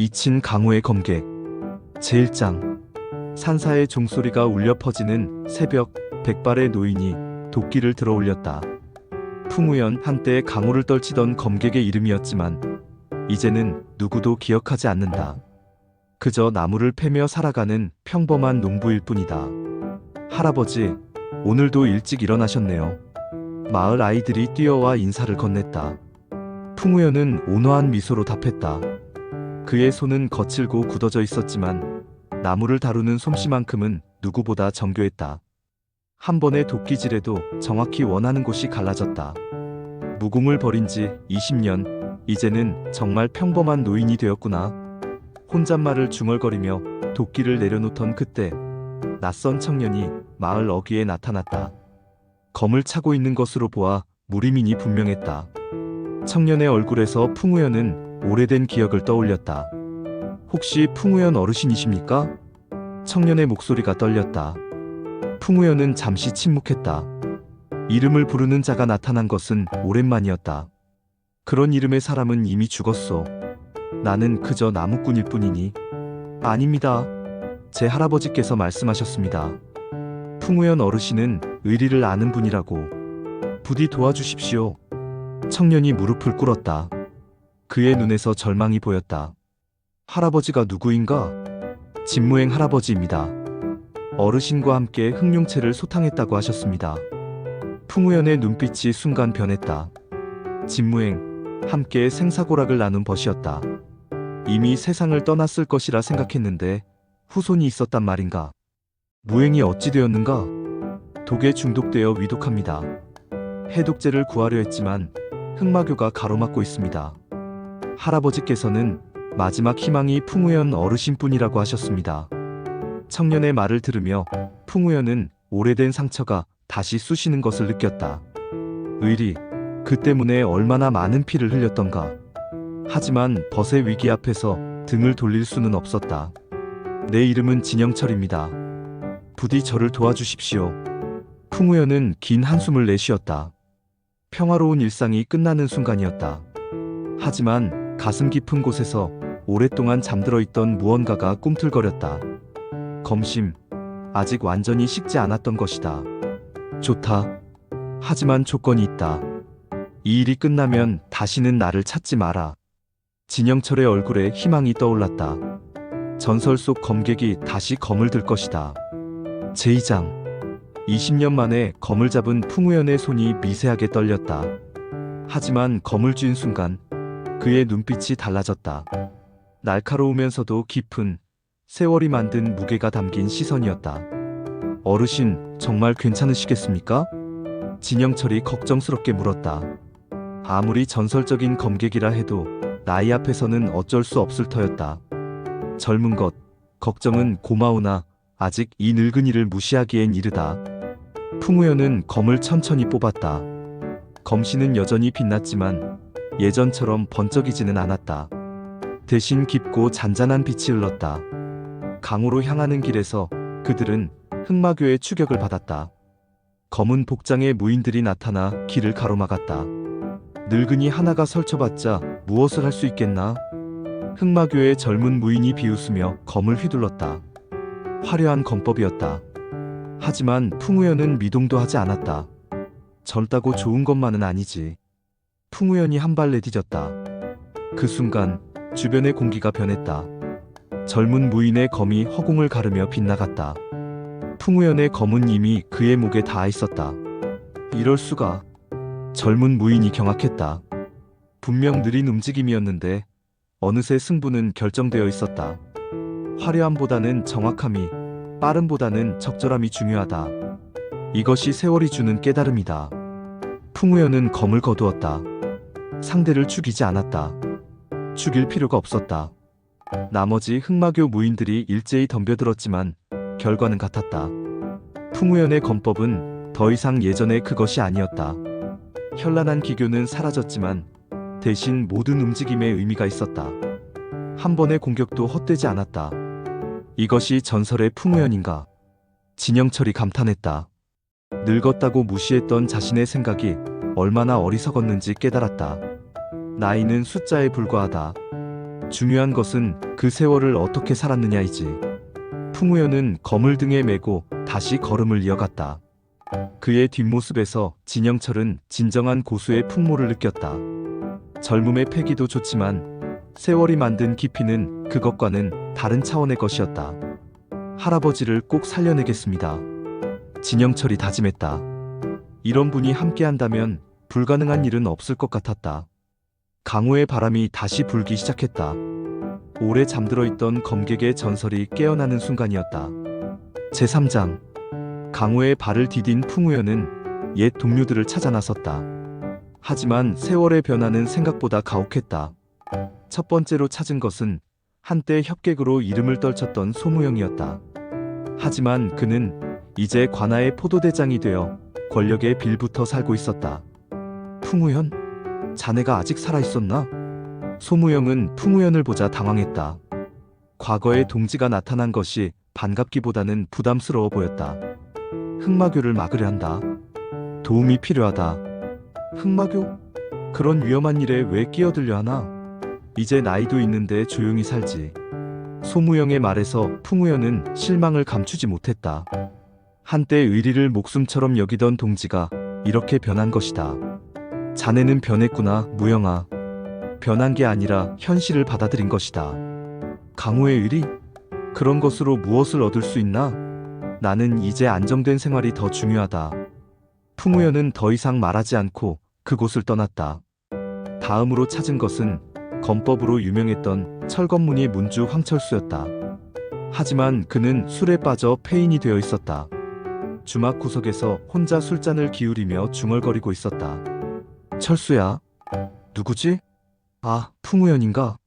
이친 강호의 검객 제1장 산사의 종소리가 울려 퍼지는 새벽 백발의 노인이 도끼를 들어 올렸다. 풍우연 한때 강호를 떨치던 검객의 이름이었지만 이제는 누구도 기억하지 않는다. 그저 나무를 패며 살아가는 평범한 농부일 뿐이다. 할아버지, 오늘도 일찍 일어나셨네요. 마을 아이들이 뛰어와 인사를 건넸다. 풍우연은 온화한 미소로 답했다. 그의 손은 거칠고 굳어져 있었지만 나무를 다루는 솜씨만큼은 누구보다 정교했다. 한 번의 도끼질에도 정확히 원하는 곳이 갈라졌다. 무공을 버린 지 20년, 이제는 정말 평범한 노인이 되었구나. 혼잣말을 중얼거리며 도끼를 내려놓던 그때 낯선 청년이 마을 어귀에 나타났다. 검을 차고 있는 것으로 보아 무리민이 분명했다. 청년의 얼굴에서 풍우연은 오래된 기억을 떠올렸다. 혹시 풍우연 어르신이십니까? 청년의 목소리가 떨렸다. 풍우연은 잠시 침묵했다. 이름을 부르는 자가 나타난 것은 오랜만이었다. 그런 이름의 사람은 이미 죽었소. 나는 그저 나무꾼일 뿐이니. 아닙니다. 제 할아버지께서 말씀하셨습니다. 풍우연 어르신은 의리를 아는 분이라고. 부디 도와주십시오. 청년이 무릎을 꿇었다. 그의 눈에서 절망이 보였다. 할아버지가 누구인가? 진무행 할아버지입니다. 어르신과 함께 흑룡채를 소탕했다고 하셨습니다. 풍우연의 눈빛이 순간 변했다. 진무행, 함께 생사고락을 나눈 벗이었다. 이미 세상을 떠났을 것이라 생각했는데 후손이 있었단 말인가? 무행이 어찌 되었는가? 독에 중독되어 위독합니다. 해독제를 구하려 했지만 흑마교가 가로막고 있습니다. 할아버지께서는 마지막 희망이 풍우연 어르신뿐이라고 하셨습니다. 청년의 말을 들으며 풍우연은 오래된 상처가 다시 쑤시는 것을 느꼈다. 의리, 그 때문에 얼마나 많은 피를 흘렸던가. 하지만 벗의 위기 앞에서 등을 돌릴 수는 없었다. 내 이름은 진영철입니다. 부디 저를 도와주십시오. 풍우연은 긴 한숨을 내쉬었다. 평화로운 일상이 끝나는 순간이었다. 하지만 가슴 깊은 곳에서 오랫동안 잠들어 있던 무언가가 꿈틀거렸다. 검심, 아직 완전히 식지 않았던 것이다. 좋다. 하지만 조건이 있다. 이 일이 끝나면 다시는 나를 찾지 마라. 진영철의 얼굴에 희망이 떠올랐다. 전설 속 검객이 다시 검을 들 것이다. 제2장. 20년 만에 검을 잡은 풍우연의 손이 미세하게 떨렸다. 하지만 검을 쥔 순간 그의 눈빛이 달라졌다. 날카로우면서도 깊은 세월이 만든 무게가 담긴 시선이었다. 어르신, 정말 괜찮으시겠습니까? 진영철이 걱정스럽게 물었다. 아무리 전설적인 검객이라 해도 나이 앞에서는 어쩔 수 없을 터였다. 젊은 것, 걱정은 고마우나 아직 이 늙은이를 무시하기엔 이르다. 풍우연은 검을 천천히 뽑았다. 검씨는 여전히 빛났지만 예전처럼 번쩍이지는 않았다. 대신 깊고 잔잔한 빛이 흘렀다. 강으로 향하는 길에서 그들은 흑마교의 추격을 받았다. 검은 복장의 무인들이 나타나 길을 가로막았다. 늙은이 하나가 설쳐봤자 무엇을 할 수 있겠나? 흑마교의 젊은 무인이 비웃으며 검을 휘둘렀다. 화려한 검법이었다. 하지만 풍우연은 미동도 하지 않았다. 젊다고 좋은 것만은 아니지. 풍우연이 한 발 내디뎠다. 그 순간 주변의 공기가 변했다. 젊은 무인의 검이 허공을 가르며 빗나갔다. 풍우연의 검은 이미 그의 목에 닿아 있었다. 이럴 수가. 젊은 무인이 경악했다. 분명 느린 움직임이었는데 어느새 승부는 결정되어 있었다. 화려함보다는 정확함이, 빠름보다는 적절함이 중요하다. 이것이 세월이 주는 깨달음이다. 풍우연은 검을 거두었다. 상대를 죽이지 않았다. 죽일 필요가 없었다. 나머지 흑마교 무인들이 일제히 덤벼들었지만 결과는 같았다. 풍우연의 검법은 더 이상 예전의 그것이 아니었다. 현란한 기교는 사라졌지만 대신 모든 움직임에 의미가 있었다. 한 번의 공격도 헛되지 않았다. 이것이 전설의 풍우연인가? 진영철이 감탄했다. 늙었다고 무시했던 자신의 생각이 얼마나 어리석었는지 깨달았다. 나이는 숫자에 불과하다. 중요한 것은 그 세월을 어떻게 살았느냐이지. 풍우연은 검을 등에 메고 다시 걸음을 이어갔다. 그의 뒷모습에서 진영철은 진정한 고수의 풍모를 느꼈다. 젊음의 패기도 좋지만 세월이 만든 깊이는 그것과는 다른 차원의 것이었다. 할아버지를 꼭 살려내겠습니다. 진영철이 다짐했다. 이런 분이 함께한다면 불가능한 일은 없을 것 같았다. 강호의 바람이 다시 불기 시작했다. 오래 잠들어 있던 검객의 전설이 깨어나는 순간이었다. 제3장 강호의 발을 디딘 풍우연은 옛 동료들을 찾아 나섰다. 하지만 세월의 변화는 생각보다 가혹했다. 첫 번째로 찾은 것은 한때 협객으로 이름을 떨쳤던 소무영이었다. 하지만 그는 이제 관아의 포도대장이 되어 권력의 빌부터 살고 있었다. 풍우현? 자네가 아직 살아있었나? 소무영은 풍우현을 보자 당황했다. 과거의 동지가 나타난 것이 반갑기보다는 부담스러워 보였다. 흑마교를 막으려 한다. 도움이 필요하다. 흑마교? 그런 위험한 일에 왜 끼어들려 하나? 이제 나이도 있는데 조용히 살지. 소무영의 말에서 풍우현은 실망을 감추지 못했다. 한때 의리를 목숨처럼 여기던 동지가 이렇게 변한 것이다. 자네는 변했구나, 무영아. 변한 게 아니라 현실을 받아들인 것이다. 강호의 의리? 그런 것으로 무엇을 얻을 수 있나? 나는 이제 안정된 생활이 더 중요하다. 풍우연은 더 이상 말하지 않고 그곳을 떠났다. 다음으로 찾은 것은 검법으로 유명했던 철검문의 문주 황철수였다. 하지만 그는 술에 빠져 폐인이 되어 있었다. 주막 구석에서 혼자 술잔을 기울이며 중얼거리고 있었다. 철수야. 누구지? 아, 풍우연인가?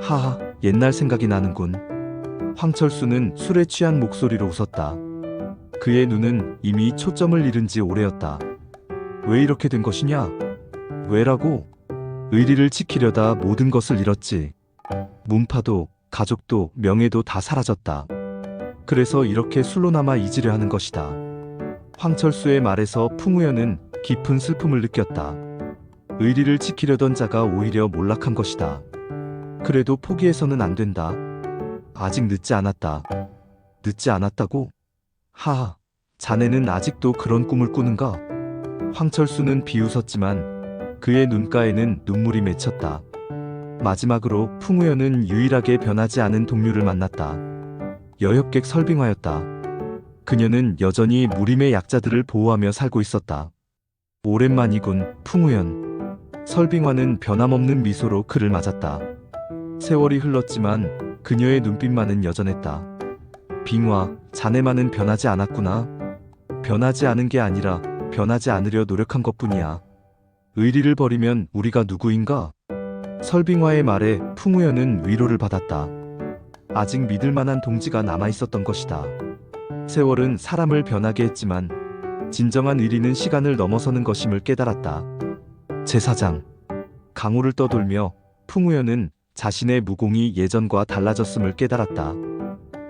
하하, 옛날 생각이 나는군. 황철수는 술에 취한 목소리로 웃었다. 그의 눈은 이미 초점을 잃은 지 오래였다. 왜 이렇게 된 것이냐? 왜라고? 의리를 지키려다 모든 것을 잃었지. 문파도, 가족도, 명예도 다 사라졌다. 그래서 이렇게 술로 남아 잊으려 하는 것이다. 황철수의 말에서 풍우연은 깊은 슬픔을 느꼈다. 의리를 지키려던 자가 오히려 몰락한 것이다. 그래도 포기해서는 안 된다. 아직 늦지 않았다. 늦지 않았다고? 하하, 자네는 아직도 그런 꿈을 꾸는가? 황철수는 비웃었지만 그의 눈가에는 눈물이 맺혔다. 마지막으로 풍우연은 유일하게 변하지 않은 동료를 만났다. 여역객 설빙화였다. 그녀는 여전히 무림의 약자들을 보호하며 살고 있었다. 오랜만이군, 풍우연. 설빙화는 변함없는 미소로 그를 맞았다. 세월이 흘렀지만 그녀의 눈빛만은 여전했다. 빙화, 자네만은 변하지 않았구나. 변하지 않은 게 아니라 변하지 않으려 노력한 것뿐이야. 의리를 버리면 우리가 누구인가? 설빙화의 말에 풍우연은 위로를 받았다. 아직 믿을 만한 동지가 남아 있었던 것이다. 세월은 사람을 변하게 했지만 진정한 의리는 시간을 넘어서는 것임을 깨달았다. 제사장 강호를 떠돌며 풍우연은 자신의 무공이 예전과 달라졌음을 깨달았다.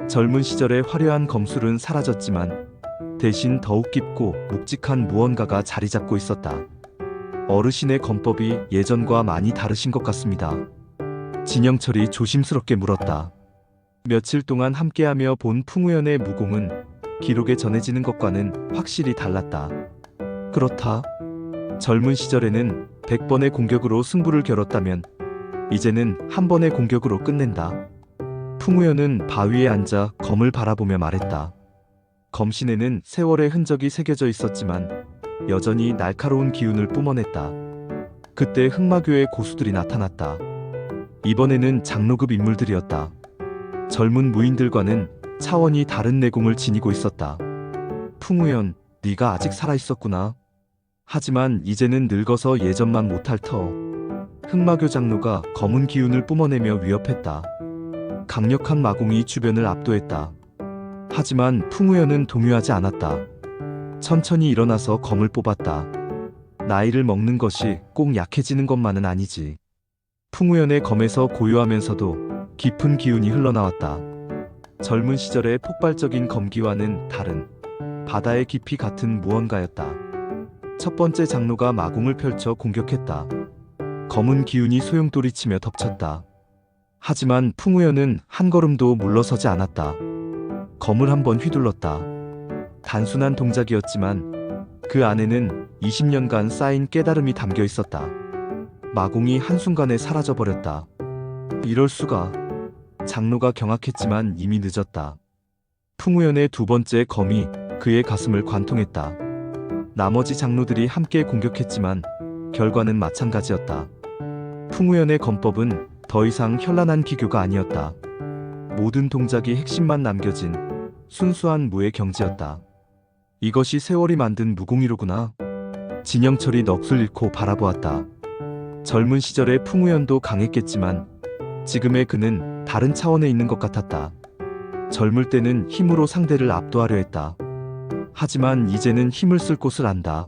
젊은 시절의 화려한 검술은 사라졌지만 대신 더욱 깊고 묵직한 무언가가 자리 잡고 있었다. 어르신의 검법이 예전과 많이 다르신 것 같습니다. 진영철이 조심스럽게 물었다. 며칠 동안 함께하며 본 풍우연의 무공은 기록에 전해지는 것과는 확실히 달랐다. 그렇다. 젊은 시절에는 100번의 공격으로 승부를 겨뤘다면 이제는 한 번의 공격으로 끝낸다. 풍우연은 바위에 앉아 검을 바라보며 말했다. 검신에는 세월의 흔적이 새겨져 있었지만 여전히 날카로운 기운을 뿜어냈다. 그때 흑마교의 고수들이 나타났다. 이번에는 장로급 인물들이었다. 젊은 무인들과는 차원이 다른 내공을 지니고 있었다. 풍우연, 네가 아직 살아 있었구나. 하지만 이제는 늙어서 예전만 못할 터. 흑마교 장로가 검은 기운을 뿜어내며 위협했다. 강력한 마공이 주변을 압도했다. 하지만 풍우연은 동요하지 않았다. 천천히 일어나서 검을 뽑았다. 나이를 먹는 것이 꼭 약해지는 것만은 아니지. 풍우연의 검에서 고요하면서도 깊은 기운이 흘러나왔다. 젊은 시절의 폭발적인 검기와는 다른 바다의 깊이 같은 무언가였다. 첫 번째 장로가 마공을 펼쳐 공격했다. 검은 기운이 소용돌이치며 덮쳤다. 하지만 풍우연은 한 걸음도 물러서지 않았다. 검을 한 번 휘둘렀다. 단순한 동작이었지만 그 안에는 20년간 쌓인 깨달음이 담겨 있었다. 마공이 한순간에 사라져버렸다. 이럴 수가. 장로가 경악했지만 이미 늦었다. 풍우연의 두 번째 검이 그의 가슴을 관통했다. 나머지 장로들이 함께 공격했지만 결과는 마찬가지였다. 풍우연의 검법은 더 이상 현란한 기교가 아니었다. 모든 동작이 핵심만 남겨진 순수한 무의 경지였다. 이것이 세월이 만든 무공이로구나. 진영철이 넋을 잃고 바라보았다. 젊은 시절의 풍우연도 강했겠지만 지금의 그는 다른 차원에 있는 것 같았다. 젊을 때는 힘으로 상대를 압도하려 했다. 하지만 이제는 힘을 쓸 곳을 안다.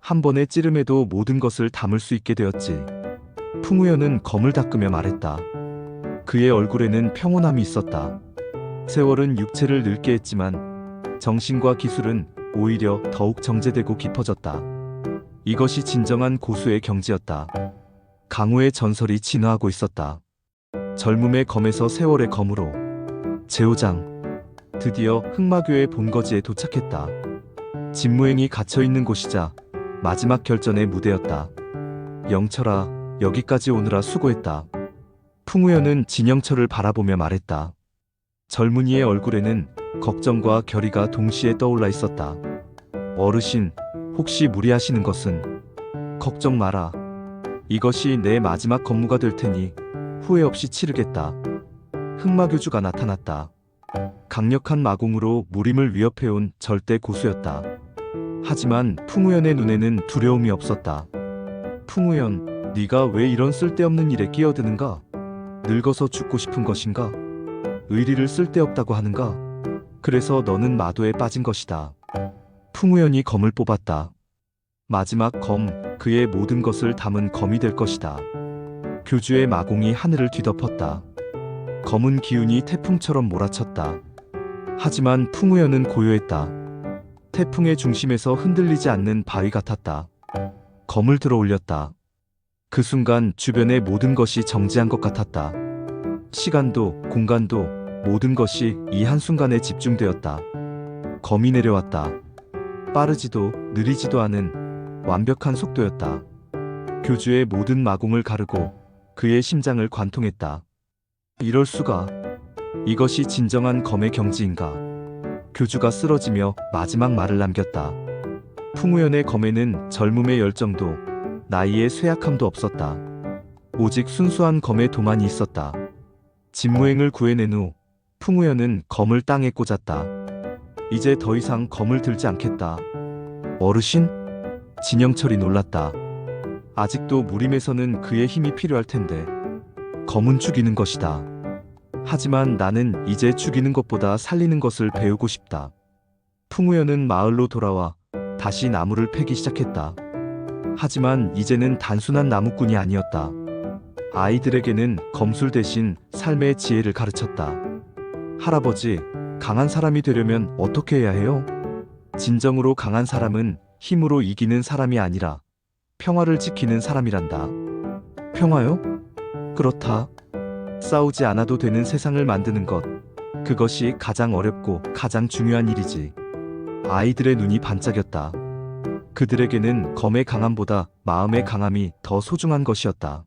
한 번의 찌름에도 모든 것을 담을 수 있게 되었지. 풍우연은 검을 닦으며 말했다. 그의 얼굴에는 평온함이 있었다. 세월은 육체를 늙게 했지만 정신과 기술은 오히려 더욱 정제되고 깊어졌다. 이것이 진정한 고수의 경지였다. 강우의 전설이 진화하고 있었다. 젊음의 검에서 세월의 검으로 제호장 드디어 흑마교의 본거지에 도착했다. 진무행이 갇혀 있는 곳이자 마지막 결전의 무대였다. 영철아, 여기까지 오느라 수고했다. 풍우연은 진영철을 바라보며 말했다. 젊은이의 얼굴에는 걱정과 결의가 동시에 떠올라 있었다. 어르신, 혹시 무리하시는 것은 걱정 마라. 이것이 내 마지막 건무가 될 테니 후회 없이 치르겠다. 흑마교주가 나타났다. 강력한 마공으로 무림을 위협해온 절대 고수였다. 하지만 풍우연의 눈에는 두려움이 없었다. 풍우연, 네가 왜 이런 쓸데없는 일에 끼어드는가? 늙어서 죽고 싶은 것인가? 의리를 쓸데없다고 하는가? 그래서 너는 마도에 빠진 것이다. 풍우연이 검을 뽑았다. 마지막 검, 그의 모든 것을 담은 검이 될 것이다. 교주의 마공이 하늘을 뒤덮었다. 검은 기운이 태풍처럼 몰아쳤다. 하지만 풍우연은 고요했다. 태풍의 중심에서 흔들리지 않는 바위 같았다. 검을 들어 올렸다. 그 순간 주변의 모든 것이 정지한 것 같았다. 시간도 공간도 모든 것이 이 한순간에 집중되었다. 검이 내려왔다. 빠르지도 느리지도 않은 완벽한 속도였다. 교주의 모든 마공을 가르고 그의 심장을 관통했다. 이럴 수가. 이것이 진정한 검의 경지인가. 교주가 쓰러지며 마지막 말을 남겼다. 풍우연의 검에는 젊음의 열정도 나이의 쇠약함도 없었다. 오직 순수한 검의 도만이 있었다. 진무행을 구해낸 후 풍우연은 검을 땅에 꽂았다. 이제 더 이상 검을 들지 않겠다. 어르신? 진영철이 놀랐다. 아직도 무림에서는 그의 힘이 필요할 텐데. 검은 죽이는 것이다. 하지만 나는 이제 죽이는 것보다 살리는 것을 배우고 싶다. 풍우연은 마을로 돌아와 다시 나무를 패기 시작했다. 하지만 이제는 단순한 나무꾼이 아니었다. 아이들에게는 검술 대신 삶의 지혜를 가르쳤다. 할아버지, 강한 사람이 되려면 어떻게 해야 해요? 진정으로 강한 사람은 힘으로 이기는 사람이 아니라 평화를 지키는 사람이란다. 평화요? 그렇다. 싸우지 않아도 되는 세상을 만드는 것. 그것이 가장 어렵고 가장 중요한 일이지. 아이들의 눈이 반짝였다. 그들에게는 검의 강함보다 마음의 강함이 더 소중한 것이었다.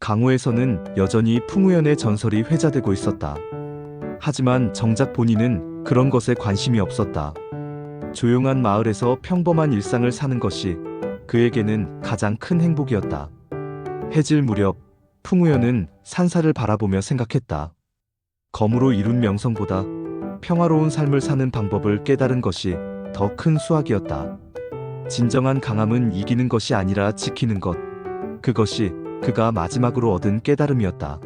강호에서는 여전히 풍우연의 전설이 회자되고 있었다. 하지만 정작 본인은 그런 것에 관심이 없었다. 조용한 마을에서 평범한 일상을 사는 것이 그에게는 가장 큰 행복이었다. 해질 무렵 풍우연은 산사를 바라보며 생각했다. 검으로 이룬 명성보다 평화로운 삶을 사는 방법을 깨달은 것이 더 큰 수학이었다. 진정한 강함은 이기는 것이 아니라 지키는 것. 그것이 그가 마지막으로 얻은 깨달음이었다.